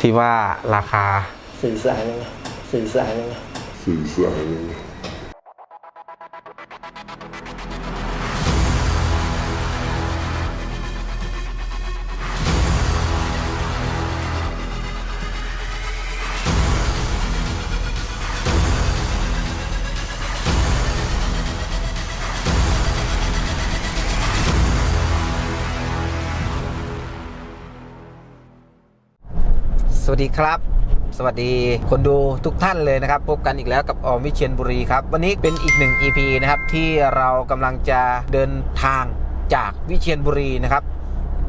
ที่ว่าราคาสี่แสนเองสี่แสนเองสี่แส สวัสดีครับ สวัสดีคนดูทุกท่านเลยนะครับ พบกันอีกแล้วกับออมวิเชียนบุรีครับ วันนี้เป็นอีกหนึ่ง EP นะครับ ที่เรากำลังจะเดินทางจากวิเชียนบุรีนะครับ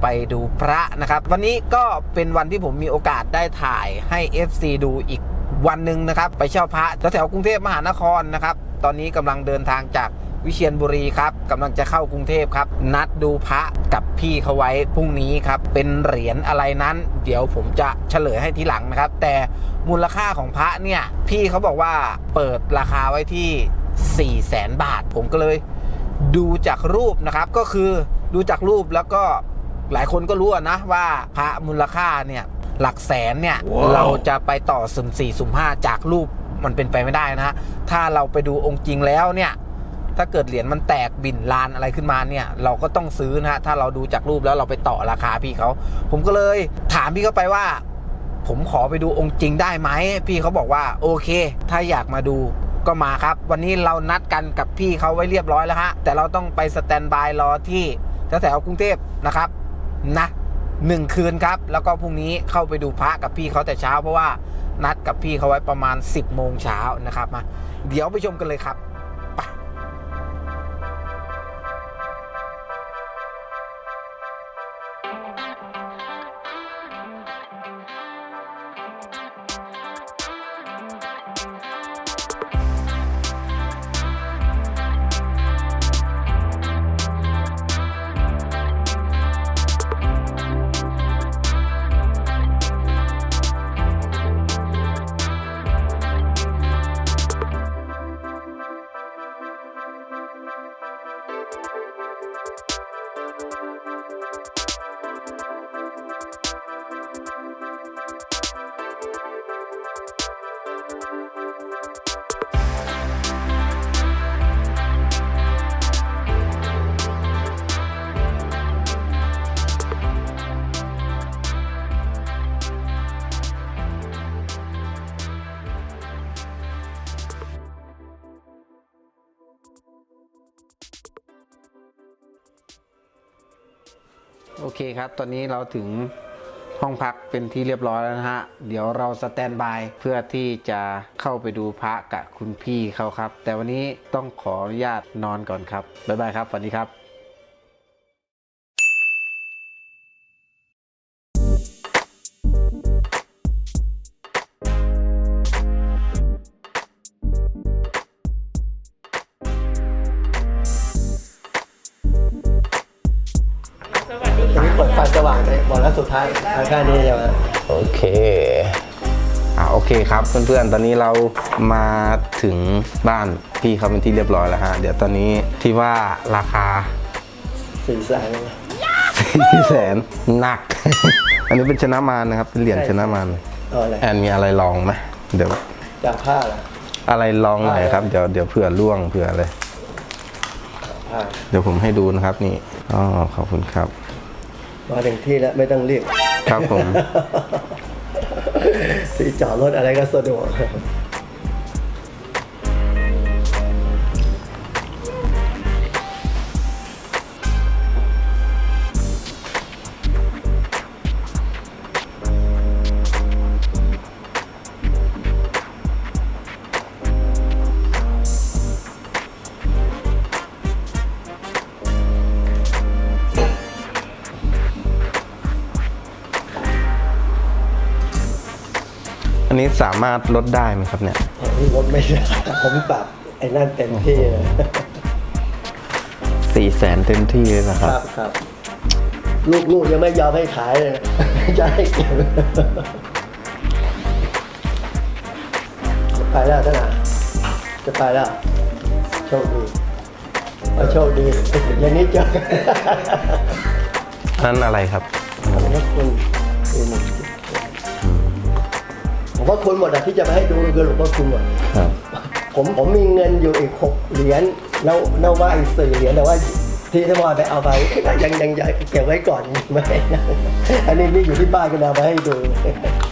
ไปดูพระนะครับ วันนี้ก็เป็นวันที่ผมมีโอกาสได้ถ่ายให้ FC ดูอีกวันหนึ่งนะครับ ไปเช่าพระแถวๆกรุงเทพมหานครนะครับ ตอนนี้กำลังเดินทางจาก วิเชียนบุรีครับกำลังจะเข้ากรุงเทพครับ นัดดูพระกับพี่เขาไว้พรุ่งนี้ครับ เป็นเหรียญอะไรนั้น เดี๋ยวผมจะเฉลยให้ทีหลังนะครับ แต่มูลค่าของพระเนี่ย พี่เขาบอกว่าเปิดราคาไว้ที่ 4 0 0แสนบาท ผมก็เลย ดูจากรูปนะครับก็คือดูจากรูปแล้วก็หลายคนก็รู้อะนะว่าพระมูลค่าเนี่ยหลักแสนเนี่ยว้าวเราจะไปต่อสุ่มสี่สุ่มห้าจากรูปมันเป็นไปไม่ได้นะฮะ ถ้าเราไปดูองค์จริงแล้วเนี่ย ถ้าเกิดเหรียญมันแตกบิ่นลานอะไรขึ้นมาเนี่ย เราก็ต้องซื้อนะฮะถ้าเราดูจากรูปแล้วเราไปต่อราคาพี่เขา ผมก็เลยถามพี่เขาไปว่า ผมขอไปดูองค์จริงได้ไหมพี่เขาบอกว่าโอเค ถ้าอยากมาดูก็มาครับ วันนี้เรานัดกันกับพี่เขาไว้เรียบร้อยแล้วฮะแต่เราต้องไปสแตนบายรอที่แถวๆกรุงเทพนะครับนะหนึ่งคืนครับ แล้วก็พรุ่งนี้เข้าไปดูพระกับพี่เขาแต่เช้าเพราะว่านัดกับพี่เขาไว้ประมาณ 10โมงเช้านะครับมาเดี๋ยวไปชมกันเลยครับ โอเคครับ ตอนนี้เราถึงห้องพักเป็นที่เรียบร้อยแล้วนะฮะ เดี๋ยวเราสแตนบายเพื่อที่จะเข้าไปดูพระกับคุณพี่เขาครับ แต่วันนี้ต้องขออนุญาตนอนก่อนครับ บ๊ายบายครับ ฝันดีครับ กแล้วสุดท้ายทางแค่นี้ใช่ไหมโอเคอ่าโอเคครับเพื่อนๆ ตอนนี้เรามาถึงบ้านพี่เขาเป็นที่เรียบร้อยแล้วฮะ เดี๋ยวตอนนี้ที่ว่าราคาสี่แสนเองสี่แสนหนัก อันนี้เป็นชนะมารนะครับ เป็นเหรียญชนะมารเอาอะไรแอนมีอะไรลองไหมเดี๋ยวจากผ้าเหรออะไรลองหน่อยครับ เดี๋ยวเดี๋ยวเผื่อล่วงเผื่ออะไร ผ้า เดี๋ยวผมให้ดูนะครับนี่อ๋อขอบคุณครับ มาถึงที่แล้วไม่ต้องรีบ ครับผม ที่จอดรถอะไรก็สะดวก สามารถลดได้ไหมครับเนี่ยผมรถไม่ได้ผมปรับไอ้นั่นเต็มที่เลยสี่แสนเต็มที่เลยนะคครับ รับครับ ลูกๆยังไม่ยอมให้ขายเลยจะให้เก็บจะไปแล้วท่านนะจะไปแล้ว โชคดีขอโชคดีอย่างนี้เจอกันนั่นอะไรครับขอบคุณคุณ พ่อคุณหมดอะที่จะมาให้ดูคือหลวงพ่อคุณหมดครับผมผมมีเงินอยู่อีกหกเหรียญแล้วแล้วว่าอีกสี่เหรียญแต่ว่าที่ทวารไปเอาไปยังยังยังเก็บไว้ก่อนไม่นะอันนี้นี่อยู่ที่บ้านก็เอามาให้ดู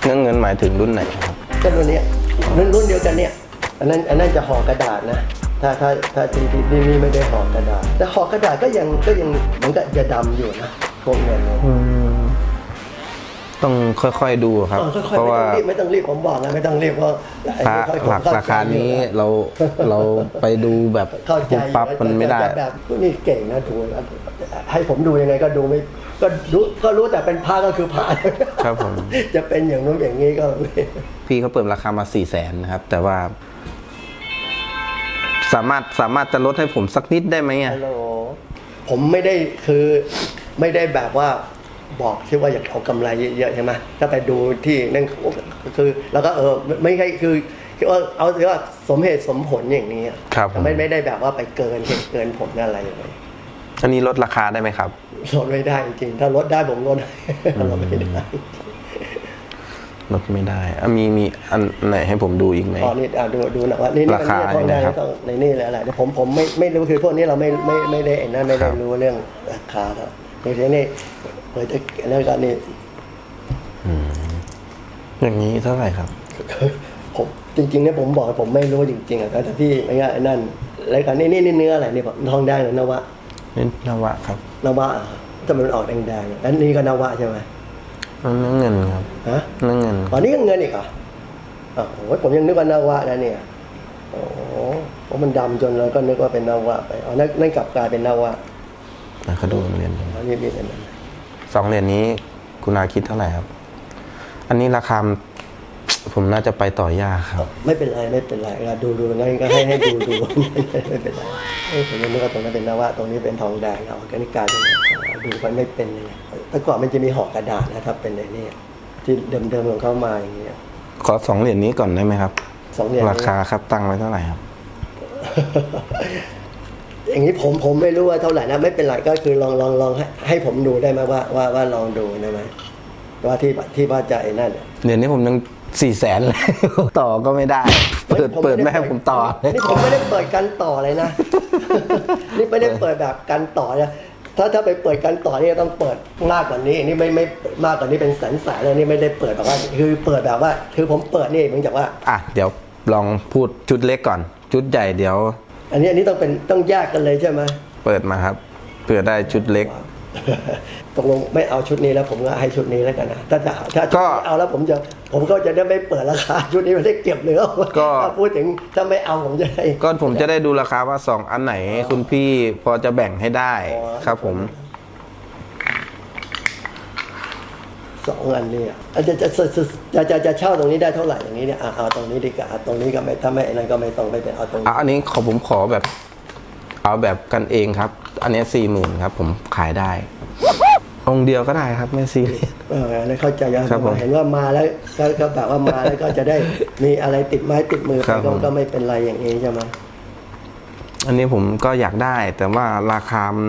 เงินเงินหมายถึงรุ่นไหนครับก็รุ่นเนี้ยรุ่นรุ่นเดียวกันเนี่ยอันนั้นอันนั้นจะห่อกระดาษนะถ้าถ้าถ้าที่ที่ที่นี่ไม่ได้ห่อกระดาษ แต่ห่อกระดาษก็ยังก็ยังเหมือนกับจะดำอยู่นะพวกเงินเนี่ย ต้องค่อยๆดูครับเออค่อยๆเพราะว่าไม่ต้องรีบไม่ต้องรีบผมบอกนะไม่ต้องรีบเพราะพระหลักราคานี้เราเราไปดูแบบเข้าใจปุ๊บปั๊บมันไม่ได้ แต่แบบนี่เก่งนะถูกนะให้ผมดูยังไงก็ดูไม่ก็รู้ก็รู้แต่เป็นพระก็คือพระครับผม จะเป็นอย่างนู้นอย่างนี้ก็ไม่ พี่เขาเปิดราคามาสี่แสนนะครับ แต่ว่า สามารถสามารถจะลดให้ผมสักนิดได้ไหมอะ ฮัลโหลผมไม่ได้คือไม่ได้แบบว่า บอกที่ว่าอยากเอากำไรเยอะๆใช่ไหมถ้าไปดูที่นั่นคือ แล้วก็เออไม่ไม่ใช่คือคือว่าเอาที่ว่าสมเหตุสมผลอย่างนี้อะครับผมไม่ไม่ได้แบบว่าไปเกินเหตุเกินผลอะไรเลยอันนี้ลดราคาได้ไหมครับลดไม่ได้จริงๆถ้าลดได้ผมลดลดไม่ได้ลดไม่ได้อะมีมีอันไหนให้ผมดูอีกไหมอ๋อนี่อะดูดูหนะว่านี่นี่ราคามันนี่เนี่ยนะครับต้องในนี่แหละอะไรแต่ผมผมไม่ไม่รู้คือพวกนี้เราไม่ไม่ไม่ได้ไอ้นั่นไม่ครัได้บรู้เรื่องราคาเท่าในที่นี่เปิดจะแล้วก็นี่อย่างนี้เท่าไหร่ครับผมจริงๆเนี่ยผมบอกผมไม่รู้จริงๆอะแต่ถ้าพี่ไม่ง่ายนั่นแล้วก็นี่นี่นี่เนื้ออะไรนี่ผมทองแดงหรือนวะนี่นวะครับนวะอะถ้ามันออกแดงๆอันนี้ก็นวะใช่ไหมเนื้อเงินครับฮะเนื้อเงินอ๋อนี่ก็เงินอีกเหรออ๋อโอ้ยผมยังนึกว่านวะนะเนี่ยโอ้โหเพราะมันดำจนเราก็นึกว่าเป็นนวะไปอ๋อนั่นนั่นกลับกลายเป็นนวะ นะเขาดูเหรียญอ๋อนี่นี่เป็นอะไรสองเหรียญนี้คุณอาคิดเท่าไหร่ครับ อันนี้ราคาผมน่าจะไปต่อยากครับ ไม่เป็นไรไม่เป็นไรเราดูดูงั้นก็ให้ให้ดูดูไม่เป็นไรเอ้ยผมยังนึกว่าตรงนั้นเป็นนวะตรงนี้เป็นทองแดงเอาแกนิกาเป็นไงดูมันไม่เป็นยังไงแต่ก่อนมันจะมีห่อกระดาษนะครับเป็นในนี่ที่เดิมๆของเขามาอย่างเงี้ยขอสองเหรียญนี้ก่อนได้ไหมครับสองเหรียญนี้ราคาครับตั้งไว้เท่าไหร่ครับ อย่างนี้ผมผมไม่รู้ว่าเท่าไหร่นะไม่เป็นไรก็คือลองลองลองให้ให้ผมดูได้ไหมว่าว่าว่าลองดูได้ไหมว่าที่ที่ว่าจะไอ้นั่นน่ะเหรียญนี้ผมยังสี่แสนเลยต่อก็ไม่ได้ เปิดผมเปิดไม่ไม่ได้ให้ผมต่อนี่ผมไม่ได้เปิดกันต่อเลยนะนี่ไม่ได้เปิดแบบกันต่อนะถ้าถ้าไปเปิดกันต่อนี่ต้องเปิดมากกว่านี้อันนี้ไม่ไม่มากกว่านี้เป็นแสนแสนเลยนี่ไม่ได้เปิดแบบว่าคือเปิดแบบว่า คือผมเปิดนี่เหมือนกับว่า อะเดี๋ยวลองพูดชุดเล็กก่อน ชุดใหญ่เดี๋ยว อันนี้อันนี้ต้องเป็นต้องแยกกันเลยใช่ไหมเปิดมาครับเผื่อได้ชุดเล็ก ตกลงไม่เอาชุดนี้แล้วผมก็ให้ชุดนี้แล้วกันนะถ้าจะถ้าชุดก็นี้เอาแล้วผมจะผมก็จะได้ไม่เปิดราคาชุดนี้ไม่ได้เก็บเนื้อก็ถ้าพูดถึงถ้าไม่เอาผมจะได้ก็ผมจะได้ดูราคาว่าสองอันไหนคุณพี่พอจะแบ่งให้ได้อ๋อครับผม สองอันนี้อะจะจะจะจะจะจะเช่าตรงนี้ได้เท่าไหร่อย่างนี้เนี่ยอะเอาตรงนี้ดีกว่าอะตรงนี้ก็ไม่ถ้าไม่อันนั้นก็ไม่ต้องไม่เป็นเอาตรงนี้อะอันนี้ขอผมขอแบบ เอาแบบกันเองครับ อันนี้สี่หมื่นครับ ผมขายได้องค์เดียวก็ได้ครับ ไม่ซีเรียสเอออันนั้นเข้าใจยังครับผมเห็นว่ามาแล้วก็ก็แบบว่ามาแล้วก็จะได้มีอะไรติดไม้ติดมือครัไปบก็ผมก็ไม่เป็นไรอย่างนี้ใช่ไหมอันนี้ผมก็อยากได้ แต่ว่าราคามัน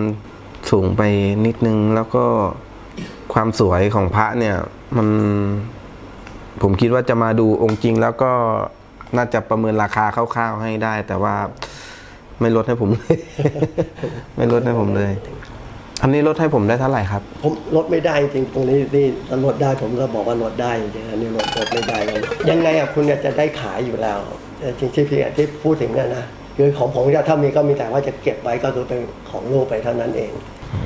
สูงไปนิดนึงแล้วก็ ความสวยของพระเนี่ยมันผมคิดว่าจะมาดูองค์จริงแล้วก็น่าจะประเมินราคาคร่าวๆให้ได้ แต่ว่าไม่ลดให้ผมเลย ไม่ลดให้ผมเลย อันนี้ลดให้ผมได้เท่าไหร่ครับ ผมลดไม่ได้จริงตรงนี้นี่ลดได้ผมก็บอกว่าลดได้จริงอันนี้ลดลดไม่ได้เลยยังไงอะคุณจะได้ขายอยู่แล้วจริงที่พี่ที่พูดถึงเนี่ยนะคือของผมถ้ามีก็มีแต่ว่าจะเก็บไว้ก็คือเป็นของลูกไปเท่านั้นเอง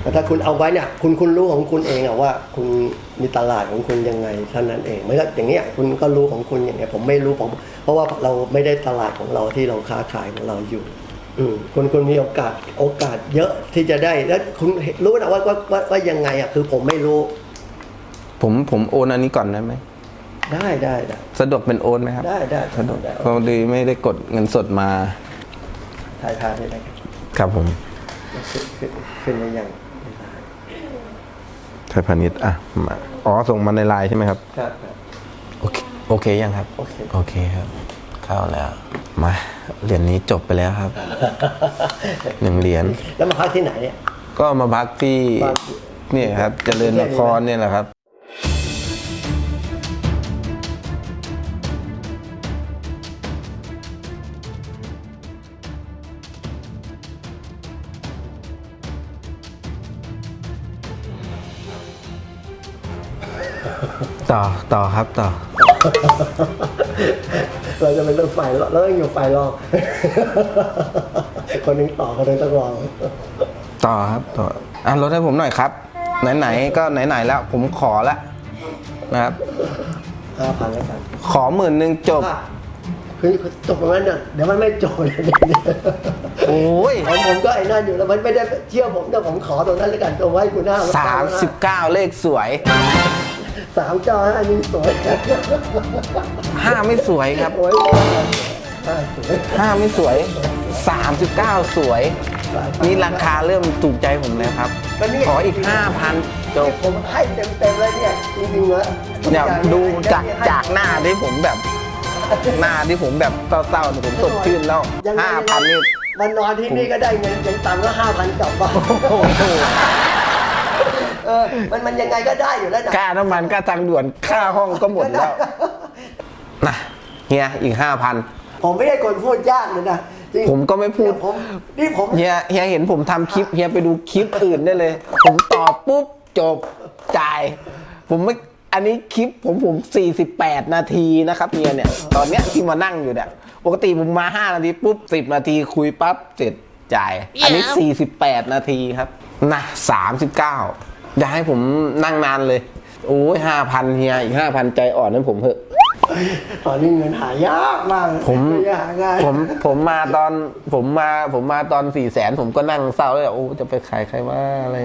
แต่ถ้าคุณเอาไว้เนี่ยคุณคุณรู้ของคุณเองอะว่า คุณมีตลาดของคุณยังไงเท่านั้นเองไม่ก็อย่างเงี้ยคุณก็รู้ของคุณอย่างเงี้ยผมไม่รู้ผม เพราะว่าเราไม่ได้ตลาดของเราที่เราค้าขายของเราอยู่อืมคุณคุณมีโอกาสโอกาสเยอะที่จะได้แล้วคุณรู้นะว่าว่าว่าว่ายังไงอะคือผมไม่รู้ ผมผมโอนอันนี้ก่อนได้ไหมได้ได้ได้สะดวกเป็นโอนไหมครับได้ได้สะดวกได้พอดีไม่ได้กดเงินสดมาถ่ายทายได้ไหมครับผม ขึ้นขึ้นขึ้นหรือยังไม่ได้ไทยพาณิชย์อะมาอ๋อ ส่งมาในไลน์ใช่ไหมครับครับ ครับโอเคโอเคยังครับ โอเคโอเคครับ เข้าแล้ว มาเหรียญนี้จบไปแล้วครับหนึ่งเหรียญแล้วมาพักที่ไหนเนี่ยก็มาพักที่บ้านเนี่ยครับเจริญนครเนี่ยแหละครับ ต่อต่อครับต่อ เราจะเป็นรถไฟแล้วแล้วยังอยู่ไฟรอบคนหนึงต่อคนหนึงต้องรองต่อครับต่ออะลดให้ผมหน่อยครับ ไหนๆก็ไหนๆแล้ว ผมขอแล้วนะครับห้าพันแล้วกันขอหมื่นหนึ่งจบอะคือจบตรงนั้นเนี่ยเดี๋ยวมันไม่จบเลยโอ้ยผมผมก็ไอ้นั่นอยู่แล้วมันไม่ได้เชื่อผมแต่ผมขอตรงนั้นแล้วกันตรงไว้คุณหน้าสามสิบเก้าเลขสวย สามเจ้าห้านี่สวยห้าไม่สวยครับโอ้ยห้าสวยห้าไม่สวยสามสิบเก้าสวย นี่ราคาเริ่มถูกใจผมเลยครับ ขออีกห้าพันจบผมให้เต็มเต็มๆเลยเนี่ยจริงๆนะเนี่ยดูจากจากหน้าที่ผมแบบ หน้าที่ผมแบบเศร้าๆเนี่ยผมสดชื่นแล้วยังไงห้าพันนี่มันนอนที่นี่ก็ได้เงินยังตังค์ก็ห้าพันกลับบ้านโอ้โหเออมันมันยังไงก็ได้อยู่แล้วนะค่าน้ำมันค่าทางด่วนค่าห้องก็หมดแล้วนะเฮียอีกห้าพันผมไม่ได้คนพูดยากเลยนะจริงผมก็ไม่พูดผมนี่ผมเฮียเฮียเห็นผมทำคลิปเฮียไปดูคลิปอื่นได้เลย ผมตอบปุ๊บจบจ่าย ผมไม่อันนี้คลิปผมผม 48 นาทีนะครับเฮียเนี่ย ตอนเนี้ยที่มานั่งอยู่เนี่ยปกติผมมา 5 นาทีปุ๊บ 10 นาทีคุยปั๊บเสร็จจ่าย อันนี้ 48 นาทีครับนะ39 อย่าให้ผมนั่งนานเลย โอ้ย5,000เฮียอีก5,000ใจอ่อนให้ผมเถอะ ตอนนี้เงินหายากมากผมไม่หาง่ายผมผมมาตอนผมมาผมมาตอนสี่แสนผมก็นั่งเศร้าเลยโอ้จะไปขายใครว่าอะไร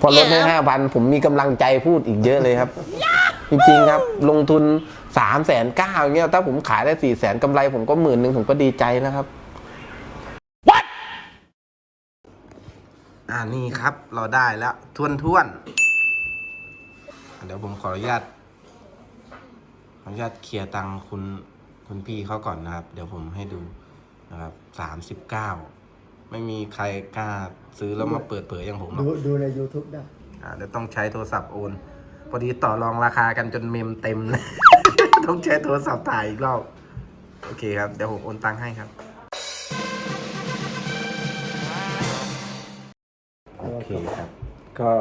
พอลดให้ห้าพันผมมีกำลังใจพูดอีกเยอะเลยครับ จริงๆครับ ลงทุนสามแสนเก้าอย่างเงี้ยถ้าผมขายได้สี่แสนกำไรผมก็หมื่นหนึ่งผมก็ดีใจแล้วครับ อ่านี่ครับ เราได้แล้วทวนทวนๆเดี๋ยวผมขออนุญาตขออนุญาตเคลียร์ตังค์คุณคุณพี่เขาก่อนนะครับ เดี๋ยวผมให้ดูนะครับสามสิบเก้าไม่มีใครกล้าซื้อแล้วมาเปิดเผยอย่างผมหรอกดูดูใน YouTube ได้ อ่าเดี๋ยวต้องใช้โทรศัพท์โอน พอดีต่อรองราคากันจนเมมเต็มเลย ต้องใช้โทรศัพท์ถ่ายอีกรอบ โอเคครับ เดี๋ยวผมโอนตังค์ให้ครับ เคครับ ก็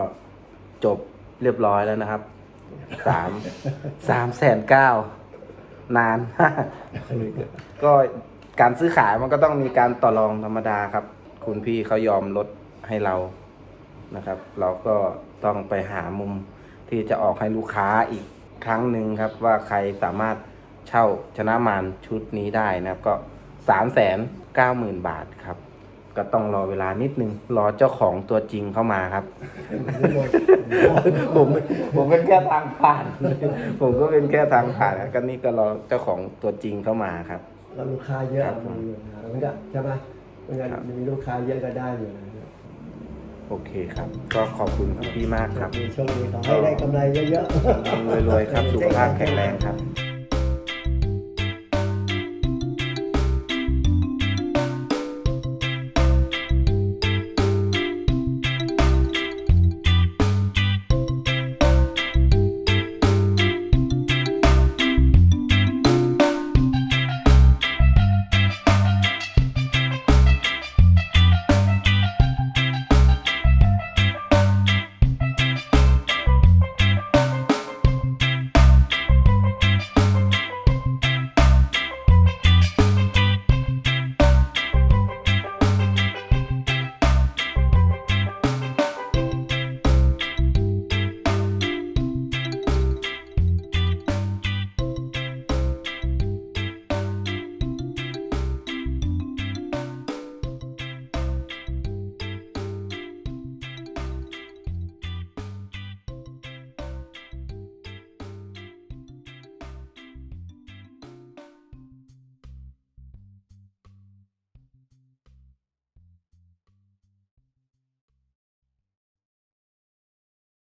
จบเรียบร้อยแล้วนะครับ สาม สามแสนเก้านานมากก็การซื้อขายมันก็ต้องมีการต่อรองธรรมดาครับ คุณพี่เขายอมลดให้เรานะครับ เราก็ต้องไปหามุมที่จะออกให้ลูกค้าอีกครั้งหนึ่งครับ ว่าใครสามารถเช่าชนะมารชุดนี้ได้นะครับ ก็สามแสนเก้าหมื่นบาทครับ ก็ต้องรอเวลานิดนึง รอเจ้าของตัวจริงเข้ามาครับ ผมผมเป็นแค่ทางผ่าน ผมก็เป็นแค่ทางผ่านนะก็นี่ก็รอเจ้าของตัวจริงเข้ามาครับแล้วลูกค้าเยอะครับผมมันมีปัญหามันก็ใช่ไหมมันก็ครับมีลูกค้าเยอะก็ได้อยู่นะโอเคครับ ก็ขอบคุณพี่มากครับมีโชคดีขอให้ได้กำไรเยอะๆรวยๆครับ สุขภาพแข็งแรงครับ